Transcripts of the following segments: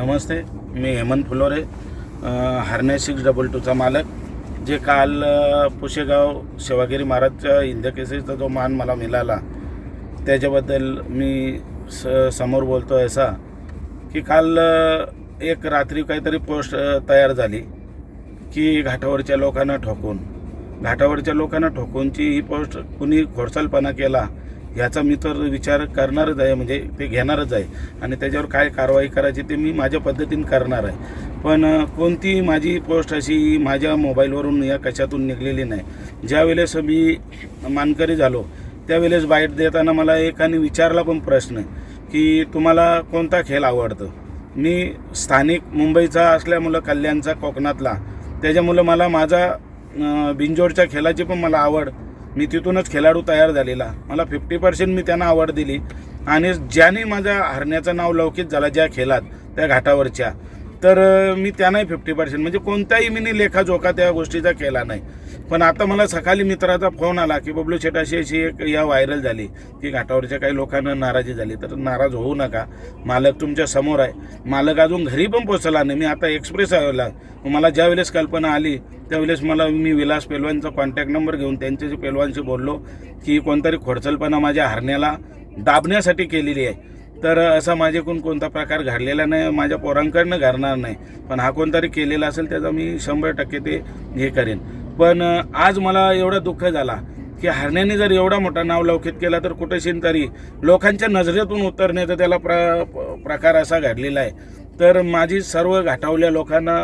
नमस्ते मी हेमंत फुलोरे अ, six double टूचा मालक. जे काल पुशेगाव सेवागिरी महाराजच्या हिंदकेसरीचा जो मान मला मिळाला त्याच्याबद्दल मी स समोर बोलतो आहे असा की काल एक रात्री काहीतरी पोस्ट तयार झाली की घाटावरच्या लोकांना ठोकून घाटावरच्या लोकांना ठोकूनची ही पोस्ट कुणी खोडसालपणा केला ह्याचा मी तर विचार करणारच आहे म्हणजे ते घेणारच आहे. आणि त्याच्यावर काय कारवाई करायची ते मी माझ्या पद्धतीने करणार आहे. पण कोणती माझी पोस्ट अशी माझ्या मोबाईलवरून या कशातून निघलेली नाही. ज्यावेळेस मी मानकरी झालो त्यावेळेस बाईट देताना मला एकाने विचारला पण प्रश्न की तुम्हाला कोणता खेळ आवडतो? मी स्थानिक मुंबईचा असल्यामुळं कल्याणचा कोकणातला. त्याच्यामुळं मला माझा बिंजोडच्या खेळाची पण मला आवड मी तिथूनच खेळाडू तयार झालेला. मला फिफ्टी पर्सेंट मी त्यांना आवड दिली. आणि ज्याने माझ्या हरण्याचं नाव लौकिक झाला ज्या खेळात त्या घाटावरच्या. तर मी त्यांनाही फिफ्टी पर्सेंट म्हणजे कोणताही मी लेखाजोखा त्या गोष्टीचा केला नाही. पण आता मला सकाळी मित्राचा फोन आला की बबलू शेट अशी अशी एक या व्हायरल झाली की घाटावरच्या काही लोकांना नाराजी झाली. तर नाराज होऊ नका. मालक तुमच्यासमोर आहे. मालक अजून घरी पण पोचला नाही. मी आता एक्सप्रेस आला. मला ज्या वेळेस कल्पना आली त्यावेळेस मला मी विलास पेलवानचा कॉन्टॅक्ट नंबर घेऊन त्यांच्याशी पेलवानशी बोललो की कोणतरी खोडचलपणा माझ्या हरण्याला दाबण्यासाठी केलेली आहे. तर असा माझ्याकडून कोणता प्रकार घडलेला नाही माझ्या पोरांकडनं घडणार नाही. पण हा कोणतरी केलेला असेल त्याचा मी शंभर टक्के ते हे करेन. पण आज मला एवढं दुःख झाला की हरण्याने जर एवढा मोठा नाव लौकिक केला तर कुठेशीन तरी लोकांच्या नजरेतून उतरण्याचा त्याला प्र प्रकार असा घडलेला आहे. तर माझी सर्व घाटावल्या लोकांना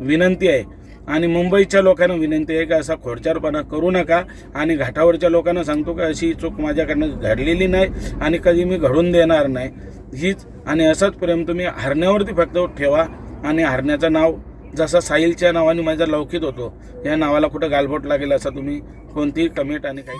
विनंती आहे आणि मुंबईच्या लोकांना विनंती आहे की असा खोडचारपणा करू नका आणि घाटावरच्या लोकांना सांगतो की अशी चूक माझ्याकडनं घडलेली नाही आणि कधी मी घडून देणार नाही. हीच आणि असंच प्रेम तुम्ही हरण्यावरती फक्त ठेवा आणि हरण्याचं नाव जसा साहिलच्या नावाने माझा लौकिक होतो या नावाला कुठं गालबोट लागेल असं तुम्ही कोणतीही कमेंट आणि काही